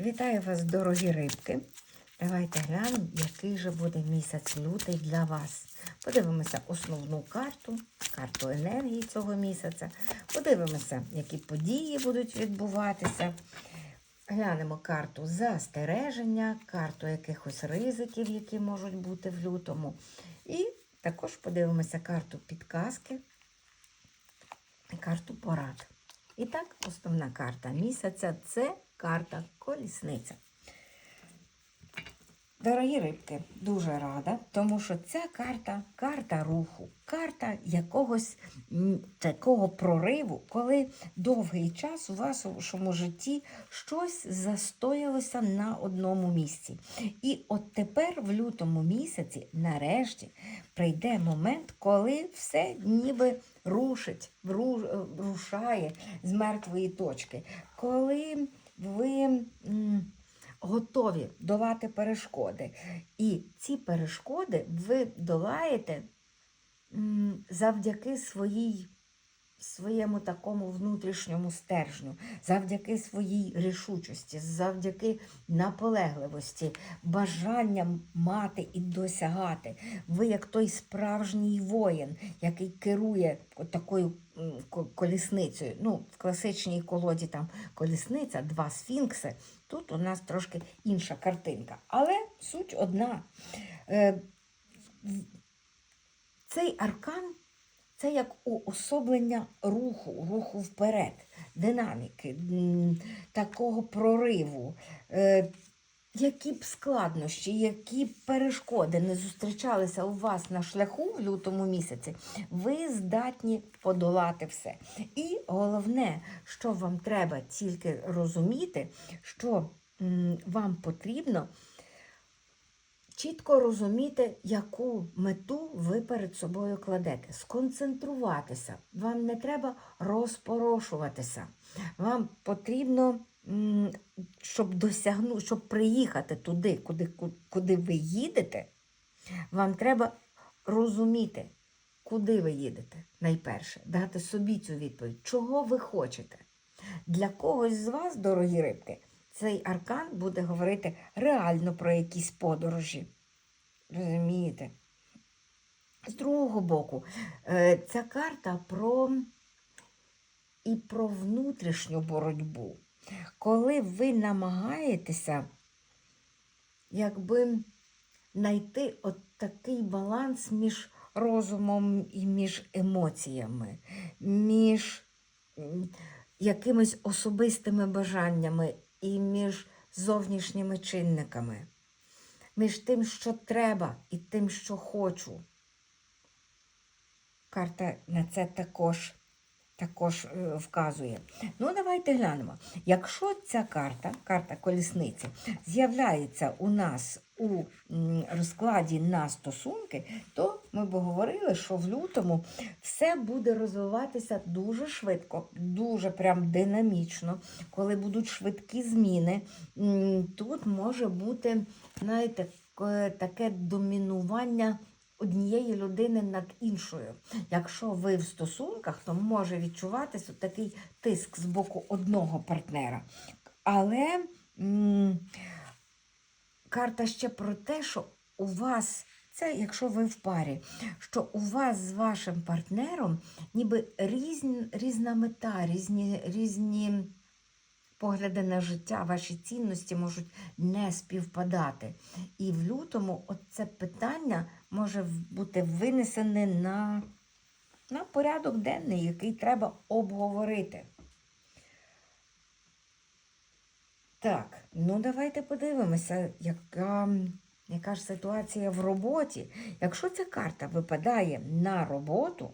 Вітаю вас, дорогі рибки. Давайте глянемо, який же буде місяць лютий для вас. Подивимося основну карту, карту енергії цього місяця. Подивимося, які події будуть відбуватися. Глянемо карту застереження, карту якихось ризиків, які можуть бути в лютому. І також подивимося карту підказки карту порад. І так, основна карта місяця це карта колісниця. Дорогі рибки, дуже рада, тому що ця карта карта руху, карта якогось такого прориву, коли довгий час у вашому житті щось застоялося на одному місці. І от тепер, в лютому місяці, нарешті, прийде момент, коли все ніби рушить, рушає з мертвої точки. Коли ви. готові долати перешкоди. І ці перешкоди ви долаєте завдяки своїй, своєму такому внутрішньому стержню, завдяки своїй рішучості, завдяки наполегливості, бажанням мати і досягати. Ви як той справжній воїн, який керує такою колісницею. Ну, в класичній колоді там колісниця, два сфінкси. Тут у нас трошки інша картинка. Але суть одна. Е, Цей аркан це як уособлення руху, руху вперед, динаміки, такого прориву. Е, Які б складнощі, які б перешкоди не зустрічалися у вас на шляху в лютому місяці, ви здатні подолати все. І головне, що вам треба тільки розуміти, що вам потрібно чітко розуміти, яку мету ви перед собою кладете. Сконцентруватися. Вам не треба розпорошуватися. Вам потрібно, щоб досягнути, щоб приїхати туди, куди, куди ви їдете, вам треба розуміти, куди ви їдете найперше, дати собі цю відповідь, чого ви хочете. Для когось з вас, дорогі рибки, цей аркан буде говорити реально про якісь подорожі. Розумієте? З другого боку, е, ця карта про і про внутрішню боротьбу. Коли ви намагаєтеся якби знайти от такий баланс між розумом і між емоціями, між якимись особистими бажаннями і між зовнішніми чинниками, між тим, що треба, і тим, що хочу. Карта на це також, також е, вказує. Ну, давайте глянемо. Якщо ця карта, карта колісниці, з'являється у нас у розкладі на стосунки, то ми б говорили, що в лютому все буде розвиватися дуже швидко, дуже прям динамічно, коли будуть швидкі зміни. Тут може бути, знаєте, таке домінування однієї людини над іншою. Якщо ви в стосунках, то може відчуватися такий тиск з боку одного партнера. Але м, карта ще про те, що у вас, це якщо ви в парі, що у вас з вашим партнером ніби різні, різна мета, різні, різні погляди на життя, ваші цінності можуть не співпадати. І в лютому це питання може бути винесене на, на порядок денний, який треба обговорити. Так, ну давайте подивимося, яка, яка ж ситуація в роботі. Якщо ця карта випадає на роботу,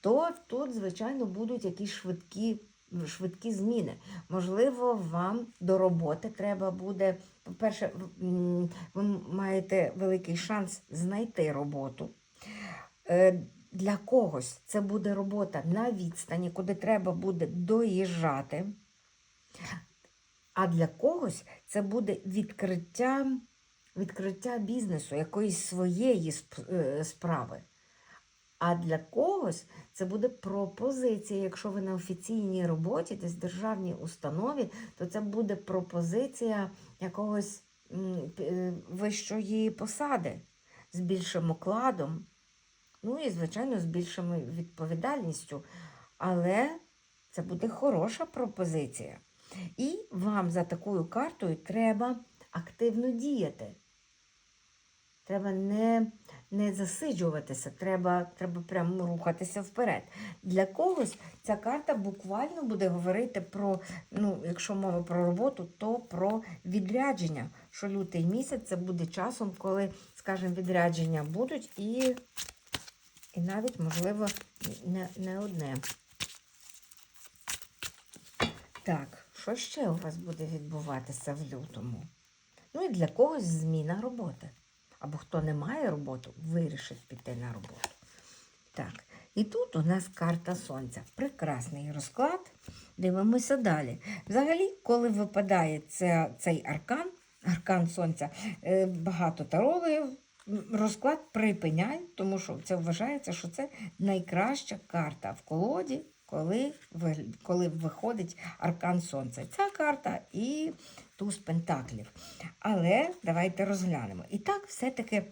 то тут, звичайно, будуть якісь швидкі, швидкі зміни. Можливо, вам до роботи треба буде, по-перше, ви маєте великий шанс знайти роботу. Е, Для когось це буде робота на відстані, куди треба буде доїжджати. А для когось це буде відкриття, відкриття бізнесу, якоїсь своєї е, справи. А для когось це буде пропозиція. Якщо ви на офіційній роботі, десь в державній установі, то це буде пропозиція якогось е, вищої посади з більшим окладом, ну і, звичайно, з більшою відповідальністю. Але це буде хороша пропозиція. І вам за такою картою треба активно діяти. Треба не, не засиджуватися, треба, треба прямо рухатися вперед. Для когось ця карта буквально буде говорити про, ну, якщо мова про роботу, то про відрядження. Що лютий місяць це буде часом, коли, скажімо, відрядження будуть, і, і навіть, можливо, не, не одне. Так, що ще у вас буде відбуватися в лютому? Ну і для когось зміна роботи. Або хто не має роботу, вирішить піти на роботу. Так, і тут у нас карта сонця. Прекрасний розклад. Дивимося далі. Взагалі, коли випадає це, цей аркан, аркан сонця, е, багато тарологів розклад припиняй, тому що це вважається, що це найкраща карта в колоді, коли, коли виходить аркан сонця. Ця карта і туз пентаклів. Але давайте розглянемо. І так, все-таки,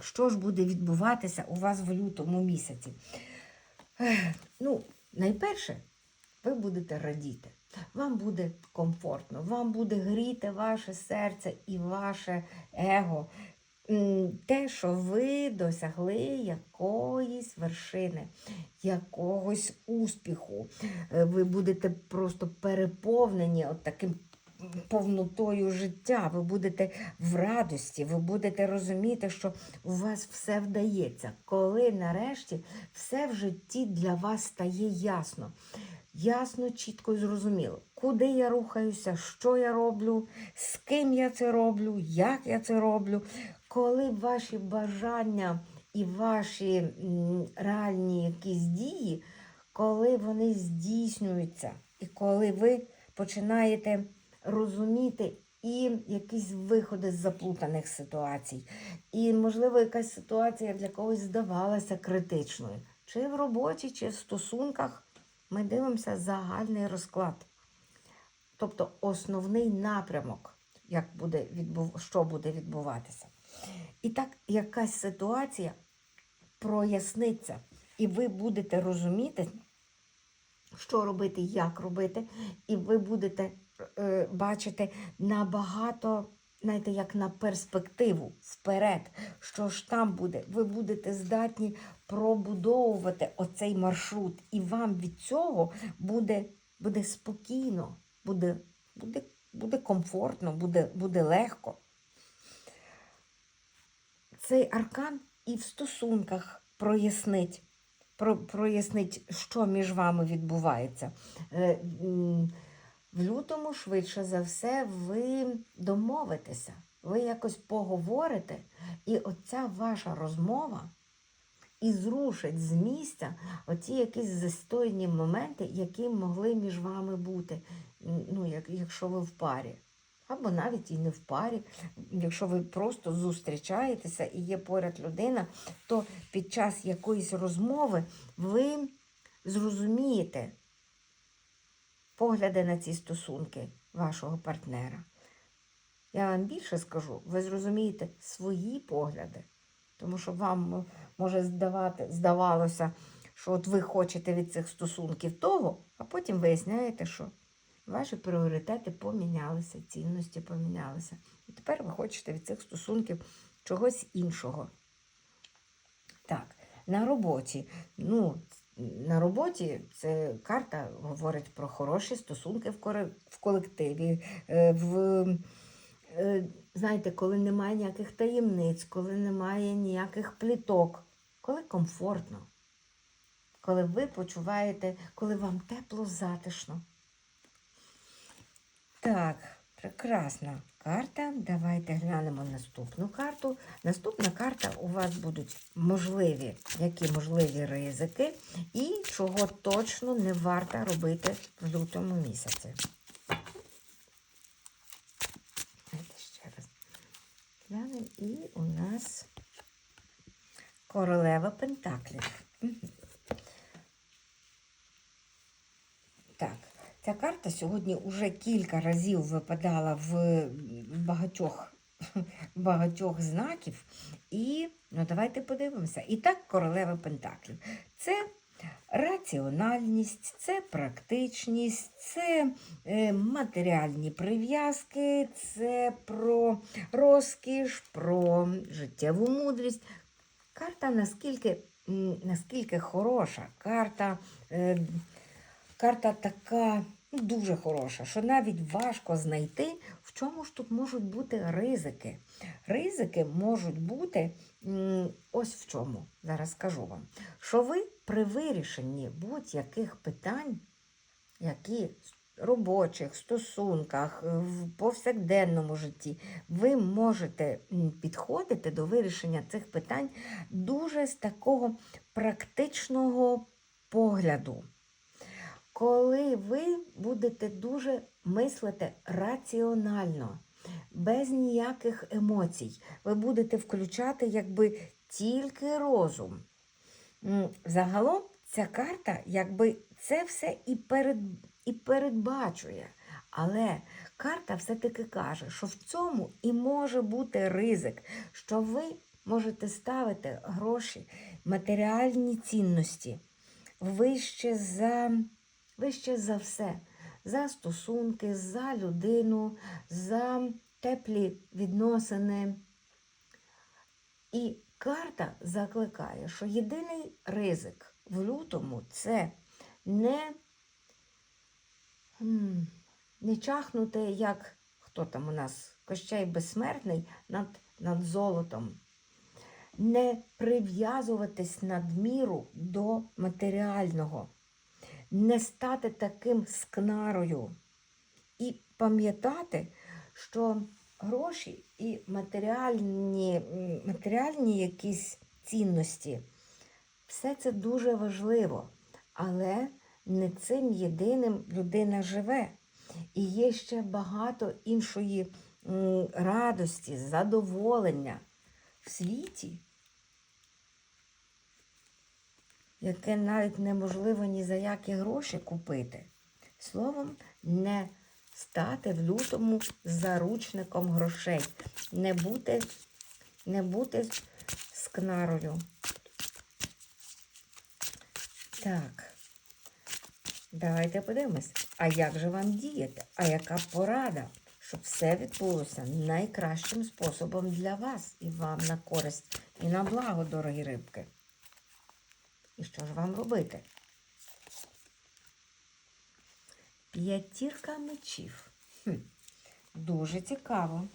що ж буде відбуватися у вас в лютому місяці? Ну, найперше, ви будете радіти. Вам буде комфортно, вам буде гріти ваше серце і ваше его. Те, що ви досягли якоїсь вершини, якогось успіху. Е, Ви будете просто переповнені от таким повнотою життя. Ви будете в радості, ви будете розуміти, що у вас все вдається. Коли нарешті все в житті для вас стає ясно. Ясно, чітко і зрозуміло, куди я рухаюся, що я роблю, з ким я це роблю, як я це роблю. Коли ваші бажання і ваші реальні якісь дії, коли вони здійснюються, і коли ви починаєте розуміти і якісь виходи з заплутаних ситуацій, і, можливо, якась ситуація для когось здавалася критичною, чи в роботі, чи в стосунках. Ми дивимося загальний розклад. Тобто основний напрямок, як буде відбув... що буде відбуватися. І так якась ситуація проясниться, і ви будете розуміти, що робити, як робити, і ви будете бачити набагато, знаєте, як на перспективу вперед, що ж там буде. Ви будете здатні пробудовувати оцей маршрут, і вам від цього буде, буде спокійно, буде, буде, буде комфортно, буде, буде легко. Цей аркан і в стосунках прояснить, про, прояснить, що між вами відбувається. В лютому, швидше за все, ви домовитеся, ви якось поговорите, і оця ваша розмова і зрушить з місця оці якісь застойні моменти, які могли між вами бути, ну, як, якщо ви в парі. Або навіть і не в парі. Якщо ви просто зустрічаєтеся і є поряд людина, то під час якоїсь розмови ви зрозумієте погляди на ці стосунки вашого партнера. Я вам більше скажу, ви зрозумієте свої погляди. Тому що вам може здавати, здавалося, що от ви хочете від цих стосунків того, а потім виясняєте, що ваші пріоритети помінялися, цінності помінялися. І тепер ви хочете від цих стосунків чогось іншого. Так, на роботі. Ну, на роботі це карта говорить про хороші стосунки в колективі. е, В, е, знаєте, коли немає ніяких таємниць, коли немає ніяких пліток, коли комфортно, коли ви почуваєте, коли вам тепло, затишно. Так, прекрасна карта. Давайте глянемо наступну карту. Наступна карта у вас будуть можливі, які можливі ризики і чого точно не варто робити в лютому місяці. Давайте ще раз глянемо. І у нас королева Пентаклів. Так, ця карта сьогодні вже кілька разів випадала в багатьох, багатьох знаків. І ну, давайте подивимося. І так, королева Пентаклів. Це раціональність, це практичність, це е, матеріальні прив'язки, це про розкіш, про життєву мудрість. Карта наскільки, наскільки хороша, карта. Е, карта така ну, дуже хороша, що навіть важко знайти, в чому ж тут можуть бути ризики. Ризики можуть бути ось в чому. Зараз скажу вам. Що ви при вирішенні будь-яких питань, які робочих, стосунках, в повсякденному житті, ви можете підходити до вирішення цих питань дуже з такого практичного погляду коли ви будете дуже мислити раціонально, без ніяких емоцій, ви будете включати якби тільки розум. Загалом ця карта якби це все і, перед, і передбачує. Але карта все-таки каже, що в цьому і може бути ризик, що ви можете ставити гроші, матеріальні цінності вище за вище за все, за стосунки, за людину, за теплі відносини. І карта закликає, що єдиний ризик в лютому це не, не чахнути, як хто там у нас, Кощей безсмертний над, над золотом. Не прив'язуватись надміру до матеріального не стати таким скнарою і пам'ятати, що гроші і матеріальні, матеріальні якісь цінності, все це дуже важливо, але не цим єдиним людина живе. І є ще багато іншої радості, задоволення в світі, яке навіть неможливо ні за які гроші купити. Словом, не стати в лютому заручником грошей, не бути, не бути скнарою. Так, давайте подивимось, а як же вам діяти? А яка порада, щоб все відбулося найкращим способом для вас і вам на користь і на благо, дорогі рибки? І що ж вам робити? П'ятірка мечів. Хм. Дуже цікаво.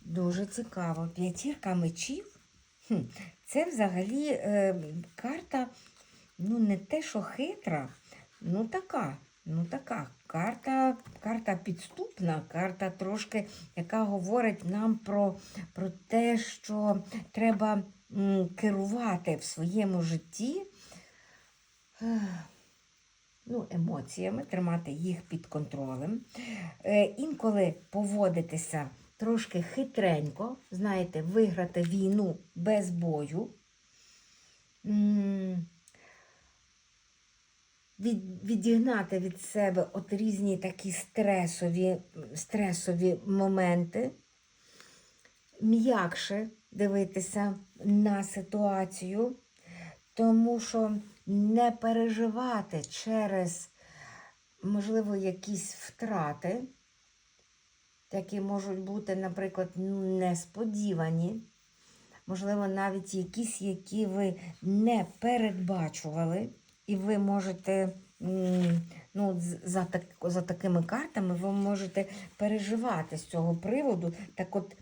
Дуже цікаво. П'ятірка мечів. Хм. Це взагалі е, карта, ну, не те, що хитра, ну така. Ну, така карта, карта підступна, карта трошки, яка говорить нам про, про те, що треба керувати в своєму житті ну, емоціями, тримати їх під контролем. Е, інколи поводитися трошки хитренько, знаєте, виграти війну без бою. Від, відігнати від себе от різні такі стресові, стресові моменти, м'якше дивитися на ситуацію, тому що не переживати через, можливо, якісь втрати, які можуть бути, наприклад, несподівані, можливо, навіть якісь, які ви не передбачували. І ви можете, ну, за, так, за такими картами, ви можете переживати з цього приводу. Так от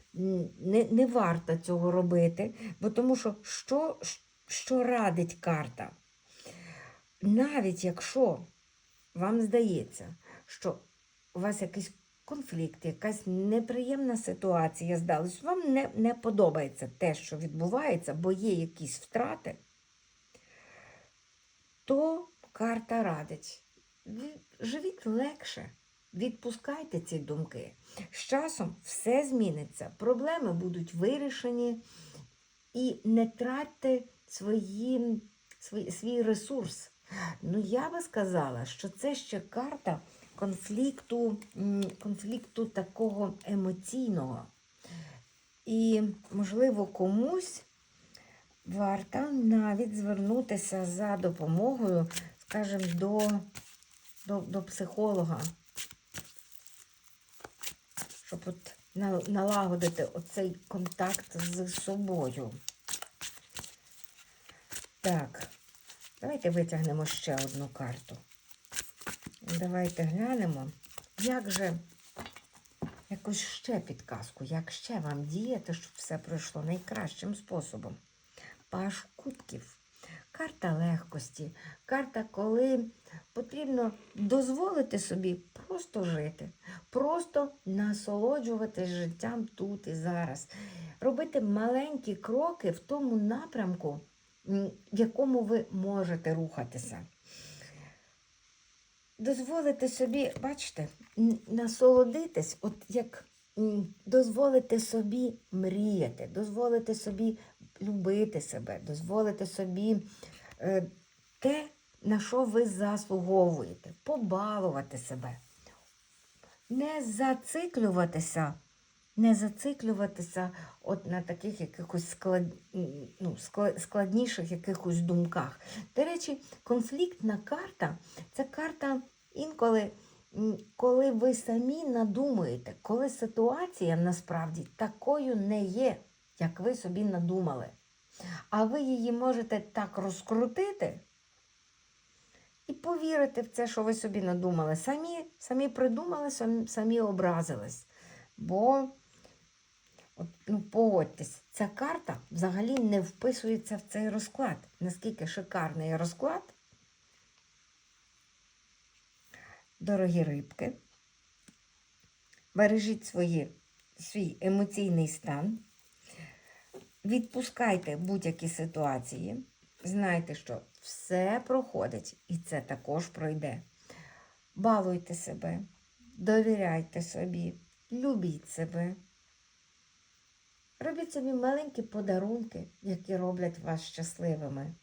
не, не варто цього робити, бо тому що що, що радить карта? Навіть якщо вам здається, що у вас якийсь конфлікт, якась неприємна ситуація здалась, вам не, не подобається те, що відбувається, бо є якісь втрати то карта радить. Живіть легше, відпускайте ці думки. З часом все зміниться, проблеми будуть вирішені, і не тратьте свої, свій, свій ресурс. Ну, я би сказала, що це ще карта конфлікту, конфлікту такого емоційного. І, можливо, комусь варто навіть звернутися за допомогою, скажімо, до, до, до психолога, щоб от налагодити оцей контакт з собою. Так, давайте витягнемо ще одну карту. Давайте глянемо, як же якусь ще підказку, як ще вам діяти, щоб все пройшло найкращим способом. Паш кубків. Карта легкості, карта, коли потрібно дозволити собі просто жити, просто насолоджуватись життям тут і зараз, робити маленькі кроки в тому напрямку, в якому ви можете рухатися. Дозволити собі, бачите, насолодитись, от як дозволити собі мріяти, дозволити собі любити себе, дозволити собі е, те, на що ви заслуговуєте, побалувати себе. Не зациклюватися, не зациклюватися от на таких якихось склад, ну, складніших якихось думках. До речі, конфліктна карта це карта інколи, коли ви самі надумаєте, коли ситуація насправді такою не є, як ви собі надумали. А ви її можете так розкрутити і повірити в це, що ви собі надумали. Самі, самі придумали, самі, образились. Бо, от, ну, погодьтесь, ця карта взагалі не вписується в цей розклад. Наскільки шикарний розклад. Дорогі рибки, бережіть свої, свій емоційний стан. Відпускайте будь-які ситуації. Знайте, що все проходить і це також пройде. Балуйте себе, довіряйте собі, любіть себе. Робіть собі маленькі подарунки, які роблять вас щасливими.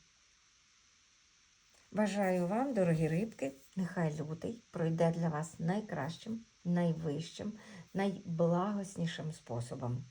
Бажаю вам, дорогі рибки, нехай лютий пройде для вас найкращим, найвищим, найблагоснішим способом.